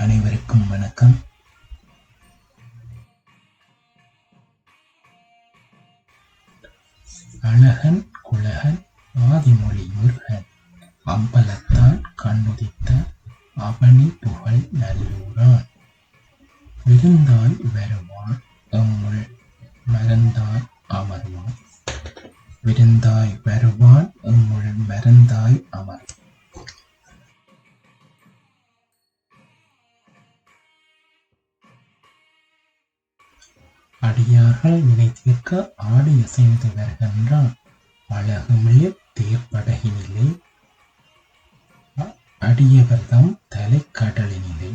அனைவருக்கும் வணக்கம். அழகன் குழகன் ஆதிமொழி முருகன் அம்பலத்தான் கண்ணுதித்த அவனி புகழ் நல்லூரான். விருந்தாய் வருவான் எம்முள் மறந்தாய் அமர்வான். விருந்தாய் வருவான் எம்முள் மறந்தாய் அமர் அடியார்கள் நினைத்திருக்க ஆடி அசைந்து வருகின்றான் அழகுமிழ் தேர்ப்படகினிலே அடியவர்தம் தலை கடலினிலே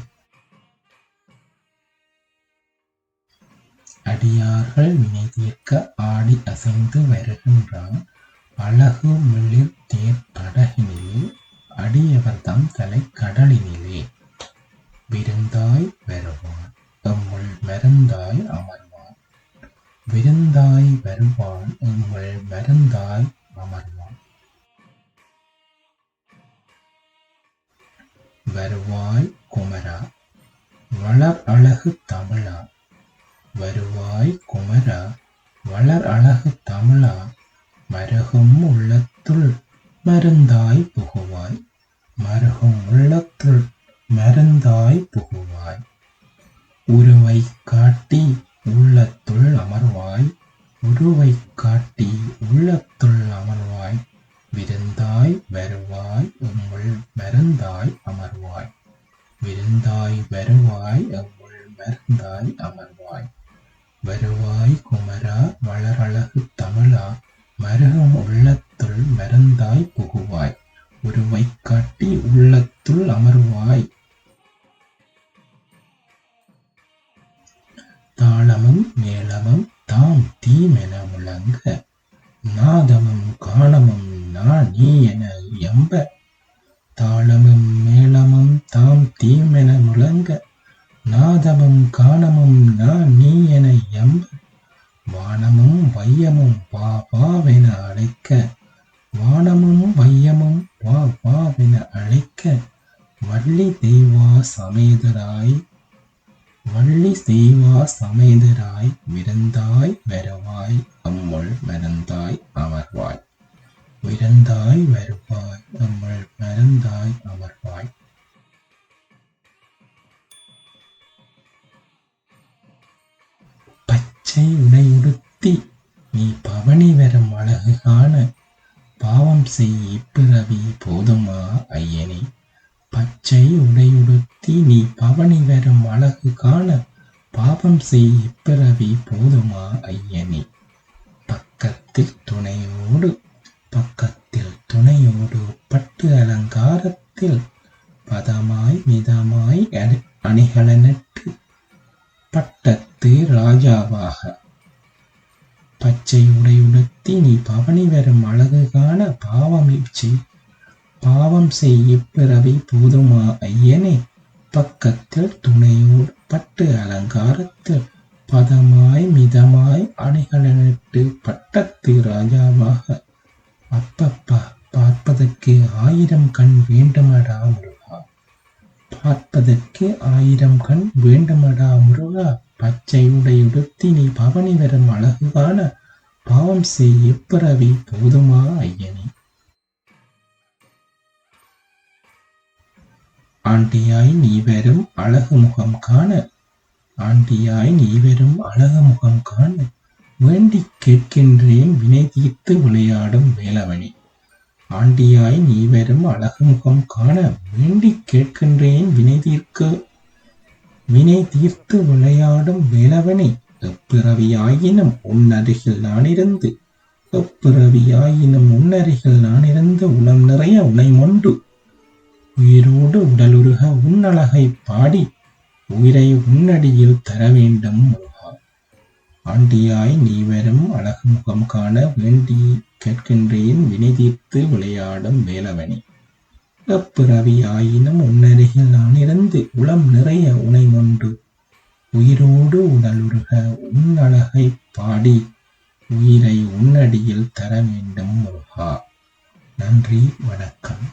அடியார்கள் நினைத்திருக்க ஆடி அசைந்து வருகின்றான் அழகு மிளிர் தேர்ப்படகினிலே அடியவர்தம் தலைக்கடலினிலே விருந்தாய் வருவான் தம்முள் மருந்தாய் அமர் விருந்தாய் வருவான் உங்கள் மருந்தாய் அமர்வான். வருவாய் குமரா வளர் அழகு தமிழா. வருவாய் குமரா வளர் அழகு தமிழா. மருகும் உள்ளத்துள் மருந்தாய் புகுவாய். மருகும் உள்ளத்துள் மருந்தாய் புகுவாய். உருவை காட்டி உள்ளத்துள் அமர்வாய் உருவை காட்டி உள்ளத்துள் அமர்வாய் விருந்தாய் வருவாய் உம்முள் மருந்தாய் அமர்வாய். விருந்தாய் வருவாய் எம்முள் மருந்தாய் அமர்வாய். வருவாய் குமரா வளரழகு தமிழா மருகம் உள்ளத்துள் மருந்தாய் தாளமும் மேளமும் தாம் தீமென முழங்க. நாதமும் காணமும் நான் நீ என எம்ப. தாளமும் மேளமும் தாம் தீமென முழங்க. நாதமும் காணமும் நான் நீ என எம்ப. வானமும் வையமும் வா வாவென அழைக்க. வானமும் வையமும் வா வாவென அழைக்க. வள்ளி தெய்வா சமேதராய் வள்ளி செய்வா சமேதராய் விருந்தாய் வருவாய். அம்முள் மருந்தாய் அமர்வாய். விருந்தாய் வருவாய் அம்முள் மருந்தாய் அமர்வாய். பச்சை உடையுடுத்தி நீ பவனி வரும் அழகு காண பாவம் செய் இப்பிறவி போதுமா ஐயனே? பச்சை உடையுடுத்தி நீ பவனி வரும் அழகு காண பாவம் செய் இப்பிறவி போதுமா ஐயனே. பக்கத்தில் துணையோடு பக்கத்தில் துணையோடு பட்டு அலங்காரத்தில் பதமாய் மிதமாய் அணி- பட்டத்து ராஜாவாக. பச்சை உடையுடுத்தி நீ பவனி வரும் அழகு காண பாவம் செய் பாவம் செய் இப்பிறவி போதுமா ஐயனே பக்கத்தில் துணையோடு பட்டு அலங்காரத்தில் பதமாய் மிதமாய் அணிகளிட்டு பட்டத்து ராஜாவாக. அப்பப்பா பார்ப்பதற்கு ஆயிரம் கண் வேண்டுமடா முருகா. பார்ப்பதற்கு ஆயிரம் கண் வேண்டுமடா முருகா. பச்சை உடையுடுத்தி நீ பவனி வரும் அழகு காண பாவம் செய் எப்பிறவி போதுமா ஐயனே. ஆண்டியாய் நீ வரும் அழகு முகம் காண. ஆண்டியாய் நீ வரும் அழகு முகம் காண. வேண்டி கேட்கின்றேன் வினை தீர்த்து விளையாடும் வேலவனே. ஆண்டியாய் நீ வரும் அழகு முகம் காண. வேண்டி கேட்கின்றேன் வினை தீர்க்க. வினை தீர்த்து விளையாடும் வேலவனே. எப்பிறவியாயினும் உன்னருகில் நானிருந்து. எப்பிறவியாயினும் உன்னருகில் நானிருந்து உளம் நிறைய உனை மொண்டு. உயிரோடு உடலுருக உன்னழகை பாடி உயிரை உன்னடியில் தர வேண்டும் முருகா ஆண்டியாய் நீ வரும் அழகு முகம் காண வேண்டி கேட்கின்றேன் வினை தீர்த்து விளையாடும் வேலவனே. எப்பிறவி ஆயினும் உன்னருகில் நான் இருந்து உளம் நிறைய உனை ஒன்று உயிரோடு உடலுருக உன் அழகை பாடி உயிரை உன்னடியில் தர வேண்டும் முருகா நன்றி வணக்கம்.